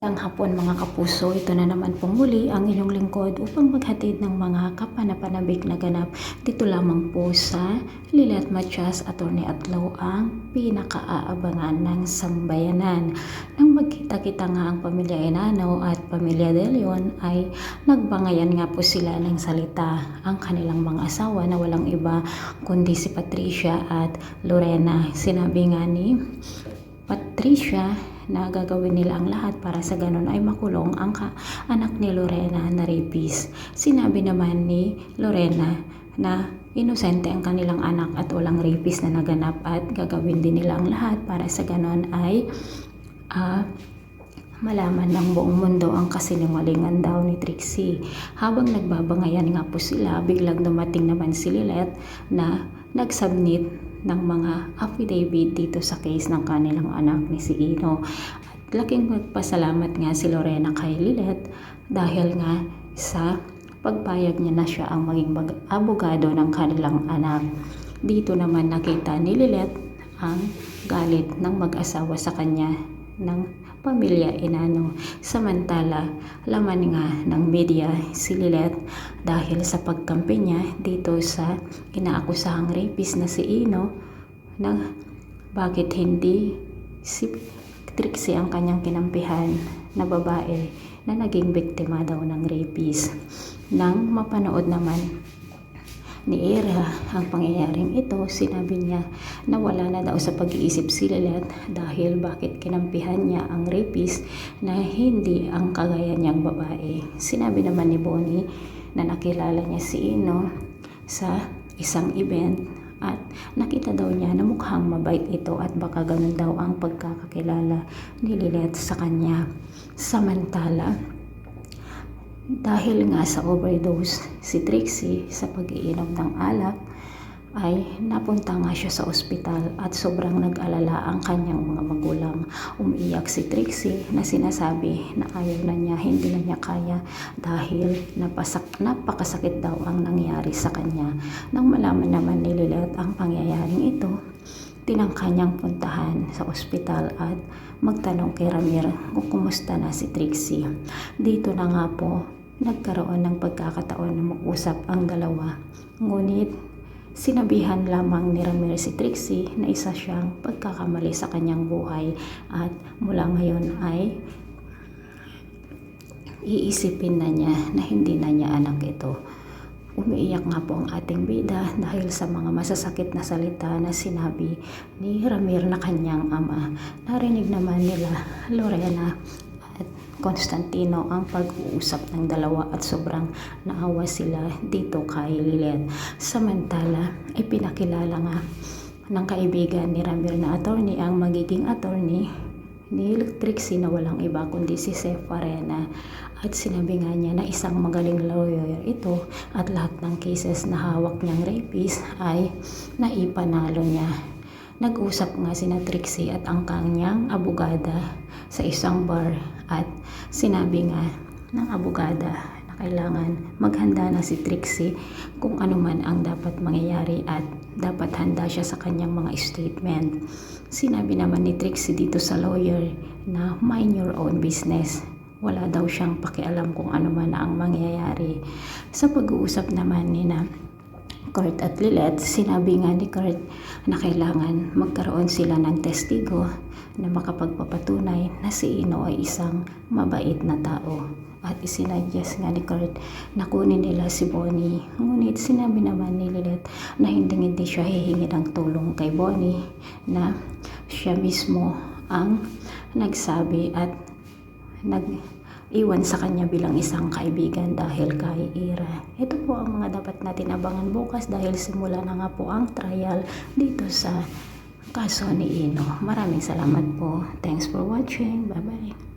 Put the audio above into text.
Ang hapon mga kapuso, ito na naman pong muli ang inyong lingkod upang maghatid ng mga kapanapanabik na ganap dito lamang po sa Lilet Matias Attorney Atlaw ang pinakaaabangan ng sambayanan. Nang magkita-kita nga ang pamilya Enano at pamilya De Leon ay nagbangayan nga po sila ng salita ang kanilang mga asawa na walang iba kundi si Patricia at Lorena. Sinabi nga ni Patricia na gagawin nila ang lahat para sa ganon ay makulong ang anak ni Lorena na rapist. Sinabi naman ni Lorena na inosente ang kanilang anak at walang rapist na naganap at gagawin din nila ang lahat para sa ganon ay ah, malaman ng buong mundo ang kasinungalingan daw ni Trixie. Habang nagbabangayan nga po sila, biglang dumating naman si Lilet na nagsubmit ng mga affidavit dito sa case ng kanilang anak ni si Ino. At laking magpasalamat nga si Lorena kay Lilet dahil nga sa pagpayag niya na siya ang maging abogado ng kanilang anak. Dito naman nakita ni Lilet ang galit ng mag-asawa sa kanya ng pamilya Inano. Samantala, laman nga ng media si Lilet dahil sa pagkampi niya dito sa inaakusahang rapist na si Ino na bakit hindi si Trixie ang kanyang kinampihan na babae na naging biktima daw ng rapist. Nang mapanood naman ni Era ang pangyayaring ito, sinabi niya na wala na daw sa pag-iisip si Lilet dahil bakit kinampihan niya ang rapist na hindi ang kagaya niyang babae. Sinabi naman ni Bonnie na nakilala niya si Ino sa isang event at nakita daw niya na mukhang mabait ito at baka ganun daw ang pagkakakilala ni Lilet sa kanya. Samantala, dahil nga sa overdose si Trixie sa pag-iinom ng alak ay napunta nga siya sa ospital at sobrang nag-alala ang kanyang mga magulang. Umiiyak si Trixie na sinasabi na ayaw na niya, hindi na niya kaya dahil napasak, napakasakit daw ang nangyari sa kanya. Nang malaman naman ni Lilet ang pangyayaring ito, tinangka niyang puntahan sa ospital at magtanong kay Ramir kung kumusta na si Trixie. Dito na nga po nagkaroon ng pagkakataon na mag-usap ang dalawa. Ngunit sinabihan lamang ni Ramir si Trixie na isa siyang pagkakamali sa kanyang buhay at mula ngayon ay iisipin na niya na hindi na niya anak ito. Umiiyak nga po ang ating bida dahil sa mga masasakit na salita na sinabi ni Ramir na kanyang ama. Narinig naman nila Lorena Constantino ang pag-uusap ng dalawa at sobrang naawa sila dito kay Lilet. Samantala, ipinakilala nga ng kaibigan ni Ramir na attorney ang magiging attorney ni Trixie na walang iba kundi si Seth Farena at sinabi nga niya na isang magaling lawyer ito at lahat ng cases na hawak niyang rapist ay naipanalo niya. Nag-usap nga sina Trixie at ang kanyang abogada sa isang bar at sinabi nga ng abogada na kailangan maghanda na si Trixie kung ano man ang dapat mangyayari at dapat handa siya sa kanyang mga statement. Sinabi naman ni Trixie dito sa lawyer na mind your own business. Wala daw siyang pakialam kung ano man ang mangyayari. Sa pag-uusap naman ni na Kurt at Lilet, sinabi nga ni Kurt na kailangan magkaroon sila ng testigo na makapagpapatunay na si Ino ay isang mabait na tao. At isinadjust nga ni Kurt na kunin nila si Bonnie. Ngunit sinabi naman ni Lilet na hindi hindi siya hihingi ng tulong kay Bonnie na siya mismo ang nagsabi at nag iwan sa kanya bilang isang kaibigan dahil kay Ira. Ito po ang mga dapat natin abangan bukas dahil simula na nga po ang trial dito sa kaso ni Ino. Maraming salamat po. Thanks for watching. Bye-bye.